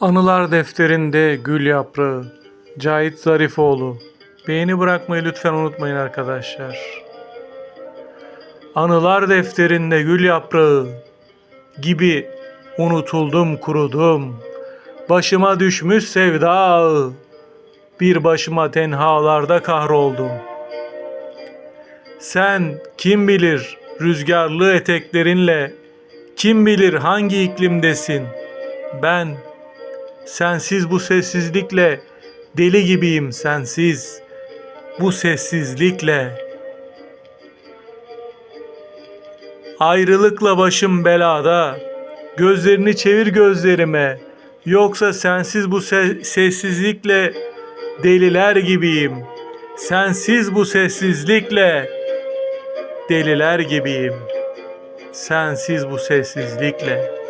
Anılar defterinde gül yaprağı. Cahit Zarifoğlu. Beğeni bırakmayı lütfen unutmayın arkadaşlar. Anılar defterinde gül yaprağı gibi unutuldum kurudum. Başıma düşmüş sevda. Bir başıma tenhalarda kahroldum. Sen kim bilir rüzgarlı eteklerinle kim bilir hangi iklimdesin? Ben sensiz bu sessizlikle deli gibiyim sensiz. Bu sessizlikle Ayrılıkla başım belada. Gözlerini çevir gözlerime. Yoksa sensiz bu se- sessizlikle deliler gibiyim. Sensiz bu sessizlikle deliler gibiyim. Sensiz bu sessizlikle